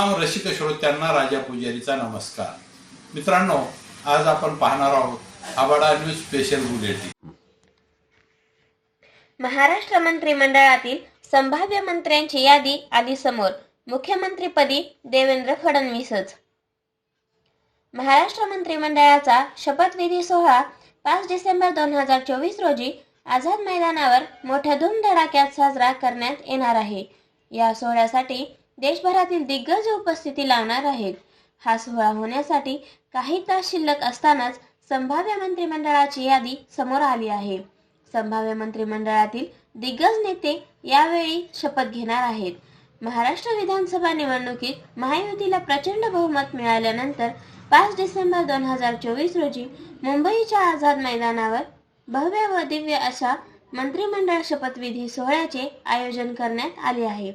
रसिक श्रोत्यांना राजा पुजारीचा नमस्कार. मित्रांनो आज आपण पाहणार आहोत Abada news special bulletin. Maharashtra मंत्रिमंडळातील संभाव्य मंत्र्यांची यादी आली समोर मुख्यमंत्रीपदी देवेंद्र फडणवीसच. महाराष्ट्र मंत्रिमंडळाचा शपथविधी सोहळा पाच डिसेंबर दोन हजार चोवीस रोजी आझाद मैदानावर मोठ्या धूमधडाक्यात साजरा करण्यात येणार आहे. या सोहळ्यासाठी देशभरातील दिग्गज उपस्थिती लावणार आहेत. हा सोहळा होण्यासाठी काही तास शिल्लक असतानाच संभाव्य मंत्रिमंडळाची यादी समोर आली आहे. संभाव्य मंत्रिमंडळातील दिग्गज नेते यावेळी शपथ घेणार आहेत. महाराष्ट्र विधानसभा निवडणुकीत महायुतीला प्रचंड बहुमत मिळाल्यानंतर पाच डिसेंबर दोन हजार चोवीस रोजी मुंबईच्या आझाद मैदानावर भव्य व दिव्य अशा मंत्रिमंडळ शपथविधी सोहळ्याचे आयोजन करण्यात आले आहे.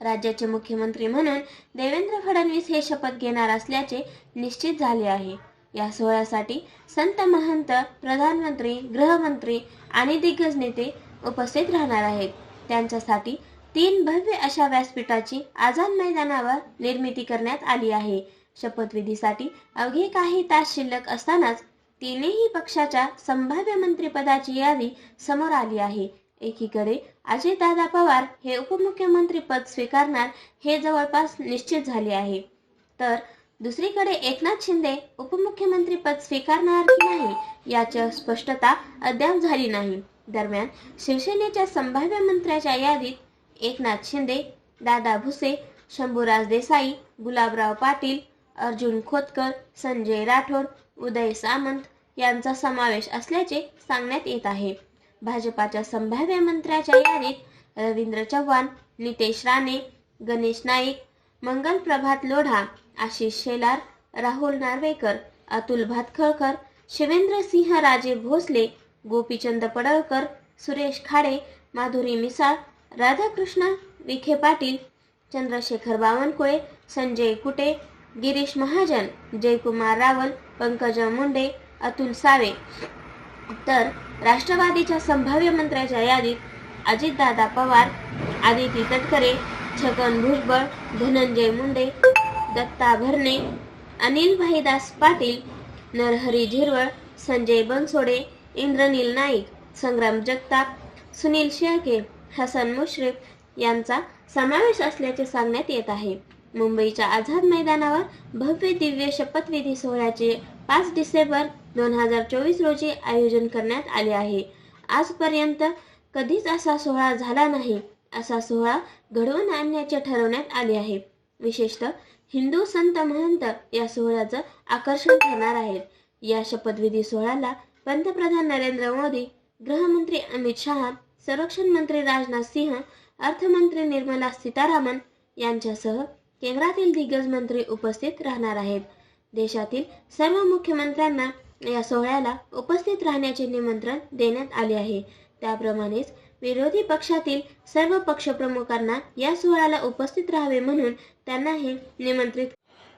राज्याचे मुख्यमंत्री म्हणून देवेंद्र फडणवीस हे शपथ घेणार असल्याचे निश्चित झाले आहे. या सोहळ्यासाठी संत महंत प्रधानमंत्री गृहमंत्री आणि दिग्गज नेते उपस्थित राहणार आहेत. त्यांच्यासाठी तीन भव्य अशा व्यासपीठाची आझाद मैदानावर निर्मिती करण्यात आली आहे. शपथविधीसाठी अवघे काही तास शिल्लक असतानाच तीनही पक्षाच्या संभाव्य मंत्रिपदाची यादी समोर आली आहे. एकीकडे अजितदादा पवार हे उपमुख्यमंत्री पद स्वीकारणार हे जवळपास निश्चित झाले आहे. तर दुसरीकडे एकनाथ शिंदे उपमुख्यमंत्री पद स्वीकारणार की नाही याची स्पष्टता अद्याप झाली नाही. दरम्यान शिवसेनेच्या संभाव्य मंत्र्याच्या यादीत एकनाथ शिंदे दादा भुसे शंभूराज देसाई गुलाबराव पाटील अर्जुन खोतकर संजय राठोड उदय सामंत यांचा समावेश असल्याचे सांगण्यात येत आहे. भाजपाच्या संभाव्य मंत्र्याच्या यादीत रवींद्र चव्हाण नितेश राणे गणेश नाईक मंगल प्रभात लोढा आशिष शेलार राहुल नार्वेकर अतुल भातखळकर शिवेंद्र सिंह राजे भोसले गोपीचंद पडळकर सुरेश खाडे माधुरी मिसाळ राधाकृष्ण विखे पाटील चंद्रशेखर बावनकुळे संजय कुटे गिरीश महाजन जयकुमार रावल पंकजा मुंडे अतुल सावे. तर राष्ट्रवादीच्या संभाव्य मंत्र्याच्या यादीत अजितदादा पवार आदिती तटकरे छगन भुजबळ धनंजय मुंडे दत्ता भरणे अनिल भाईदास पाटील नरहरी झिरवळ संजय बनसोडे इंद्रनील नाईक संग्राम जगताप सुनील शेळके हसन मुश्रीफ यांचा समावेश असल्याचे सांगण्यात येत आहे. मुंबईच्या आझाद मैदानावर भव्य दिव्य शपथविधी सोहळ्याचे पाच डिसेंबर दोन हजार चोवीस रोजी आयोजन करण्यात आले आहे. आजपर्यंत कधीच असा सोहळा झाला नाही असा सोहळा घडवून आणण्याचे ठरवण्यात आले आहे. विशेषतः हिंदू संत महंत या सोहळ्याचं आकर्षण ठरणार आहेत या शपथविधी सोहळ्याला पंतप्रधान नरेंद्र मोदी गृहमंत्री अमित शहा संरक्षण मंत्री राजनाथ सिंह अर्थमंत्री निर्मला सीतारामन यांच्यासह केंद्रातील दिग्गज मंत्री उपस्थित राहणार आहेत. देशातील सर्व मुख्यमंत्र्यांना या सोहळ्याला उपस्थित राहण्याचे निमंत्रण देण्यात आले आहे. त्याप्रमाणेच विरोधी पक्षातील सर्व पक्षप्रमुखांना या सोहळ्याला उपस्थित राहावे म्हणून त्यांनाही निमंत्रित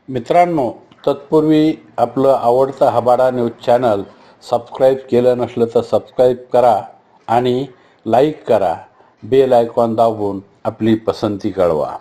मित्रांनो तत्पूर्वी आपलं आवडतं हबाडा न्यूज चॅनल सबस्क्राईब केलं नसलं तर सबस्क्राईब करा आणि लाईक करा. बेल आयकॉन दाबून आपली पसंती कळवा.